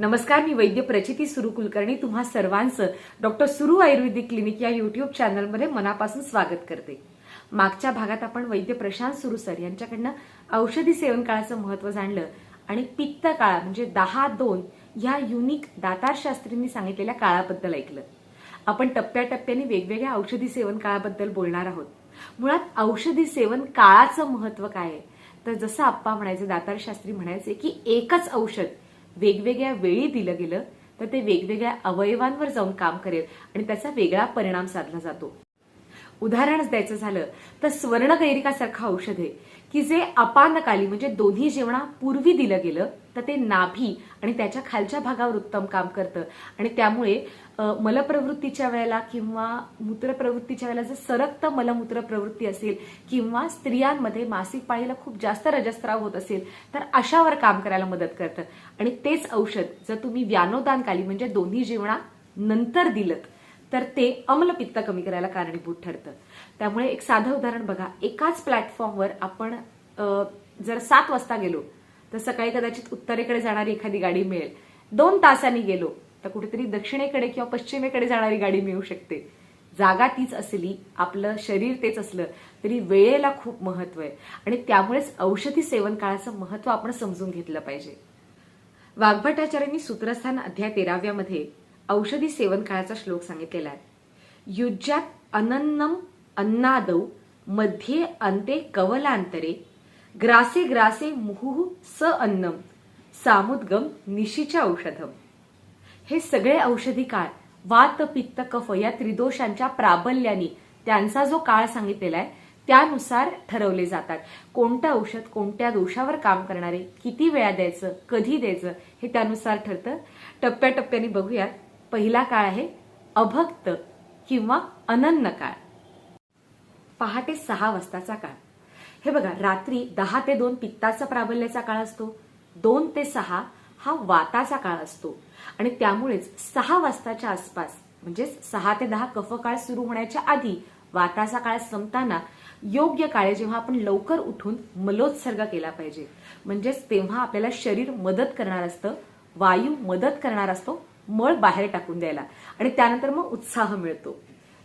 नमस्कार मी वैद्य प्रचिती सुरू कुलकर्णी. तुम्हा सर्वांचं डॉक्टर सुरू आयुर्वेदिक क्लिनिक या युट्यूब चॅनलमध्ये मनापासून स्वागत करते. मागच्या भागात आपण वैद्य प्रशांत सुरू सर यांच्याकडनं औषधी सेवन काळाचं महत्त्व जाणलं आणि पित्त काळा म्हणजे दहा दोन ह्या युनिक दातारशास्त्रींनी सांगितलेल्या काळाबद्दल ऐकलं. आपण टप्प्याटप्प्याने वेगवेगळ्या औषधी सेवन काळाबद्दल बोलणार आहोत. मुळात औषधी सेवन काळाचं महत्त्व काय आहे? तर जसं आप्पा म्हणायचे दातारशास्त्री म्हणायचे की एकच औषध वेगवेगळ्या वेळी दिलं गेलं तर ते वेगवेगळ्या अवयवांवर जाऊन काम करेल आणि त्याचा वेगळा परिणाम साधला जातो. उदाहरणच द्यायचं झालं तर स्वर्णकैरिकासारखं औषध आहे. की जे अपानकाली म्हणजे दोन्ही जेवणापूर्वी दिलं गेलं तर ते नाभी आणि त्याच्या खालच्या भागावर उत्तम काम करतं. आणि त्यामुळे मलप्रवृत्तीच्या वेळेला किंवा मूत्रप्रवृत्तीच्या वेळेला जर सरक्त मलमूत्र प्रवृत्ती असेल किंवा स्त्रियांमध्ये मासिक पाळीला खूप जास्त रजस्त्राव होत असेल तर अशावर काम करायला मदत करतं. आणि तेच औषध जर तुम्ही व्यानोदानकाली म्हणजे दोन्ही जेवणा नंतर दिलं तर ते अम्लपित्त कमी करायला कारणीभूत ठरतं. त्यामुळे एक साधं उदाहरण बघा. एकाच प्लॅटफॉर्मवर आपण जर सात वाजता गेलो तर सकाळी कदाचित उत्तरेकडे जाणारी एखादी गाडी मिळेल. दोन तासांनी गेलो तर कुठेतरी दक्षिणेकडे किंवा पश्चिमेकडे जाणारी गाडी मिळू शकते. जागा तीच असली आपलं शरीर तेच असलं तरी वेळेला खूप महत्त्व आहे. आणि त्यामुळेच औषधी सेवन काळाचं महत्त्व आपण समजून घेतलं पाहिजे. वाग्भटाचार्यांनी सूत्रस्थान अध्याय तेराव्यामध्ये औषधी सेवन काळाचा श्लोक सांगितलेला आहे. युज्यात अनन्नम अन्नादौ मध्ये अंते कवलांतरे ग्रासे ग्रासे मुहुहु स अन्नम सामुद्गम निशीच्या औषधम. हे सगळे औषधी काळ वात पित्त कफ या त्रिदोषांच्या प्राबल्याने त्यांचा जो काळ सांगितलेला आहे त्यानुसार ठरवले जातात. कोणतं औषध कोणत्या दोषावर काम करणारे किती वेळा द्यायचं कधी द्यायचं हे त्यानुसार ठरतं. टप्प्याटप्प्याने बघूयात. पहिला काळ आहे अभक्त किंवा अनन्न काळ. पहाटे सहा वाजताचा काळ. हे बघा रात्री दहा ते दोन पित्ताचा प्राबल्याचा काळ असतो. दोन ते सहा हा वाताचा काळ असतो. आणि त्यामुळेच सहा वाजताच्या आसपास म्हणजेच सहा ते दहा कफ काळ सुरू होण्याच्या आधी वाताचा काळ संपताना योग्य काळे जेव्हा आपण लवकर उठून मलोत्सर्ग केला पाहिजे. म्हणजेच तेव्हा आपल्याला शरीर मदत करणार असतं वायू मदत करणार असतो मळ बाहेर टाकून द्यायला. आणि त्यानंतर मग उत्साह मिळतो.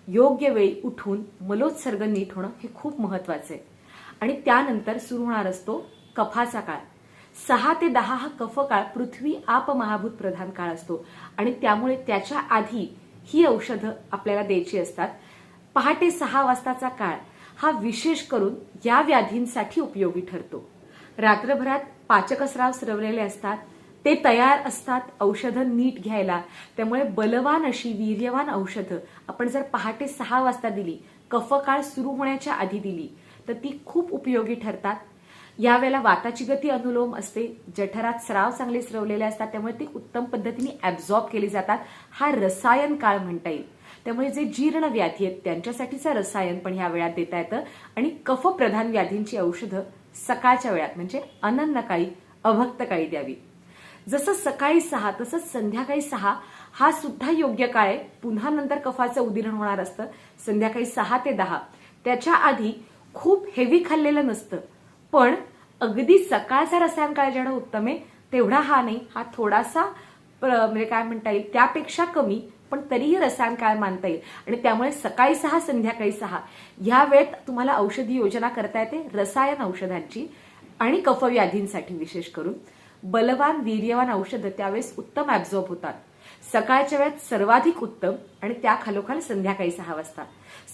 योग्य वेळी उठून मलोत्सर्ग नीट होणं हे खूप महत्वाचं आहे. आणि त्यानंतर सुरू होणार असतो कफाचा काळ. सहा ते दहा हा कफ काळ पृथ्वी आप महाभूत प्रधान काळ असतो. आणि त्यामुळे त्याच्या आधी ही औषधं आपल्याला द्यायची असतात. पहाटे सहा वाजताचा काळ हा विशेष करून या व्याधींसाठी उपयोगी ठरतो. रात्रभरात पाचकस्राव स्रवलेले असतात. ते तयार असतात औषधं नीट घ्यायला. त्यामुळे बलवान अशी वीर्यवान औषधं आपण जर पहाटे सहा वाजता दिली कफकाळ सुरू होण्याच्या आधी दिली तर ती खूप उपयोगी ठरतात. यावेळेला वाताची गती अनुलोम असते जठरात स्राव चांगले स्रवलेले असतात त्यामुळे ती उत्तम पद्धतीने ऍब्झॉर्ब केली जातात. हा रसायन काळ म्हणता येईल. त्यामुळे जे जीर्ण व्याधी आहेत त्यांच्यासाठीचं रसायन पण ह्या वेळात देता येतं. आणि कफप्रधान व्याधींची औषधं सकाळच्या वेळात म्हणजे अनन्नकाळी अभक्तकाळी द्यावी. जसं सकाळी सहा तसंच संध्याकाळी सहा हा सुद्धा योग्य काळ आहे. पुन्हा नंतर कफाचं उदिरण होणार असतं. संध्याकाळी सहा ते दहा. त्याच्या आधी खूप हेवी खाल्लेलं नसतं. पण अगदी सकाळचा रसायन काळ जेवढा उत्तम आहे तेवढा हा नाही. हा थोडासा प्र- म्हणजे काय म्हणता येईल त्यापेक्षा कमी पण तरीही रसायन काळ मानता येईल. आणि त्यामुळे सकाळी सहा संध्याकाळी सहा ह्या वेळेत तुम्हाला औषधी योजना करता येते. रसायन औषधांची आणि कफव्याधींसाठी विशेष करून. बलवान वीर्यवान औषधं त्यावेळेस उत्तम ऍब्झॉर्ब होतात. सकाळच्या वेळेत सर्वाधिक उत्तम आणि त्या खालोखाल संध्याकाळी सहा वाजता.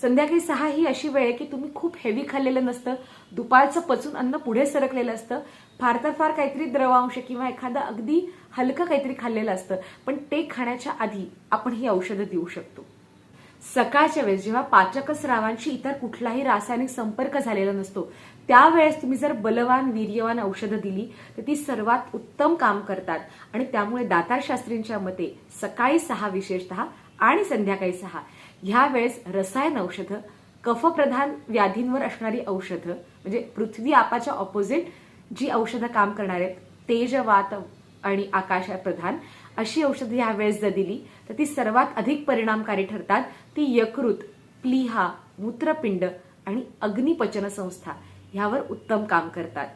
संध्याकाळी सहा ही अशी वेळ आहे की तुम्ही खूप हेवी खाल्लेलं नसतं दुपारचं पचून अन्न पुढे सरकलेलं असतं. फार तर फार काहीतरी द्रवांश किंवा एखादं अगदी हलकं काहीतरी खाल्लेलं असतं पण ते खाण्याच्या आधी आपण ही औषधं देऊ शकतो. सकाळच्या वेळेस जेव्हा पाचक स्रावांशी इतर कुठलाही रासायनिक संपर्क झालेला नसतो त्यावेळेस तुम्ही जर बलवान वीर्यवान औषधं दिली तर ती सर्वात उत्तम काम करतात. आणि त्यामुळे दातारशास्त्रींच्या मते सकाळी सहा विशेषतः आणि संध्याकाळी सहा. ह्या वेळेस रसायन औषधं कफप्रधान व्याधींवर असणारी औषधं म्हणजे पृथ्वी आपाच्या ऑपोजिट जी औषधं काम करणार आहेत तेजवात आणि आकाश प्रधान अशी औषधं ह्या वेळेस जर दिली तर ती सर्वात अधिक परिणामकारी ठरतात. ती यकृत प्लीहा मूत्रपिंड आणि अग्निपचन संस्था ह्यावर उत्तम काम करतात.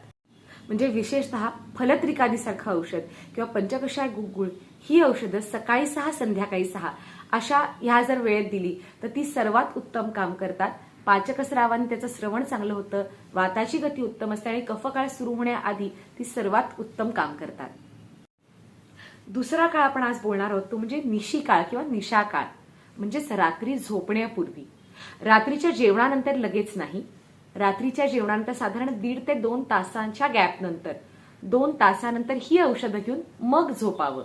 म्हणजे विशेषतः फलत्रिकादीसारखं औषध किंवा पंचकषाय गुगुळ ही औषधं सकाळी सहा संध्याकाळी सहा अशा ह्या जर वेळेत दिली तर ती सर्वात उत्तम काम करतात. पाचकस्रावाने त्याचं श्रवण चांगलं होतं वाताची गती उत्तम असते आणि कफकाळ सुरू होण्याआधी ती सर्वात उत्तम काम करतात. दुसरा काळ आपण आज बोलणार आहोत तो म्हणजे निशी काळ किंवा निशा काळ म्हणजेच रात्री झोपण्यापूर्वी. रात्रीच्या जेवणानंतर लगेच नाही. रात्रीच्या जेवणानंतर साधारण दीड ते दोन तासांच्या गॅपनंतर दोन तासानंतर ही औषधं घेऊन मग झोपावं.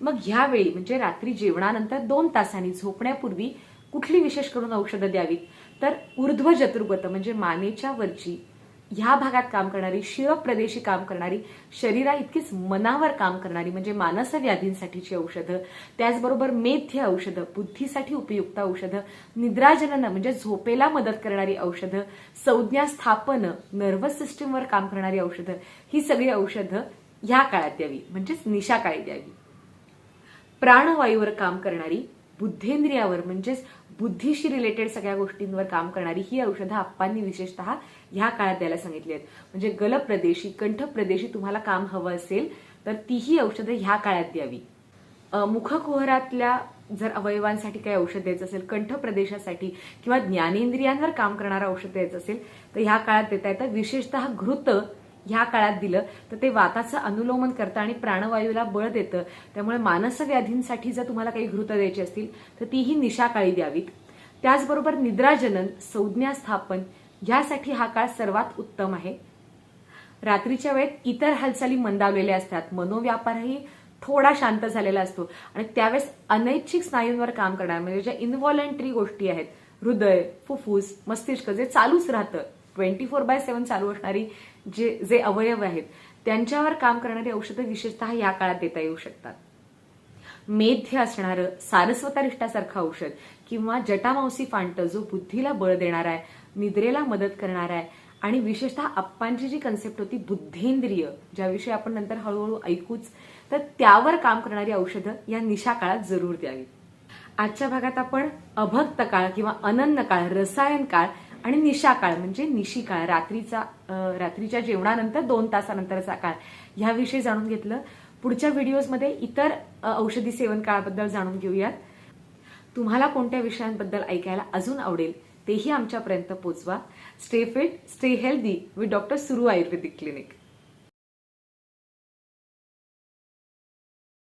मग ह्यावेळी म्हणजे रात्री जेवणानंतर दोन तासांनी झोपण्यापूर्वी कुठली विशेष करून औषधं द्यावीत? तर ऊर्ध्व जतुर्गत म्हणजे मानेच्या वरची ह्या भागात काम करणारी शिर प्रदेशी काम करणारी शरीरा इतकीच मनावर काम करणारी म्हणजे मानस व्याधींसाठीची औषधं त्याचबरोबर मेध्य औषधं बुद्धीसाठी उपयुक्त औषधं निद्राजनन म्हणजे झोपेला मदत करणारी औषधं संज्ञा स्थापन नर्वस सिस्टीमवर काम करणारी औषधं ही सगळी औषधं ह्या काळात द्यावी म्हणजेच निशाकाळी द्यावी. प्राणवायूवर काम करणारी बुद्धेंद्रियावर म्हणजेच बुद्धीशी रिलेटेड सगळ्या गोष्टींवर काम करणारी ही औषधं आप्पांनी विशेषतः ह्या काळात द्यायला सांगितली आहेत. म्हणजे गलप्रदेशी कंठप्रदेशी तुम्हाला काम हवं असेल तर तीही औषधं ह्या काळात द्यावी. मुखकुहरातल्या जर अवयवांसाठी काही औषध द्यायचं असेल कंठ प्रदेशासाठी किंवा ज्ञानेंद्रियांवर काम करणारं औषध द्यायचं असेल तर ह्या काळात देता येतं. विशेषतः घृत ह्या काळात दिलं तर ते वाताचं अनुलोमन करतं आणि प्राणवायूला बळ देतं. त्यामुळे मानसव्याधींसाठी जर तुम्हाला काही घृत द्यायची असतील तर तीही निशाकाळी द्यावीत. त्याचबरोबर निद्राजनन संज्ञा स्थापन ह्यासाठी हा काळ सर्वात उत्तम आहे. रात्रीच्या वेळेत इतर हालचाली मंदावलेल्या असतात. मनोव्यापारही थोडा शांत झालेला असतो. आणि त्यावेळेस अनैच्छिक स्नायूंवर काम करणार म्हणजे ज्या इनव्हॉलंटरी गोष्टी आहेत हृदय फुफ्फुस मस्तिष्क जे चालूच राहतं ट्वेंटी फोर बाय सेव्हन चालू असणारी जे जे अवयव आहेत त्यांच्यावर काम करणारी औषधं विशेषतः या काळात देता येऊ शकतात. मेध्य असणारं सारस्वतारिष्टासारखं औषध किंवा जटामावसी फांट जो बुद्धीला बळ देणार आहे निद्रेला मदत करणार आहे आणि विशेषतः अप्पांची जी कन्सेप्ट होती बुद्धेंद्रिय ज्याविषयी आपण नंतर हळूहळू ऐकूच तर त्यावर काम करणारी औषधं या निशा काळात जरूर द्यावी आजच्या भागात आपण अभक्त काळ किंवा अनन्न काळ रसायन काळ आणि निशा काळ म्हणजे निशिकाळ रात्रीचा रात्रीच्या जेवणानंतर दोन तासानंतरचा काळ. ह्याविषयी जाणून घेतलं. पुढच्या व्हिडिओजमध्ये इतर औषधी सेवन काळाबद्दल जाणून घेऊयात. तुम्हाला कोणत्या विषयांबद्दल ऐकायला अजून आवडेल तेही आमच्यापर्यंत पोचवा. Stay fit stay healthy with doctor Suru ayurvedic clinic.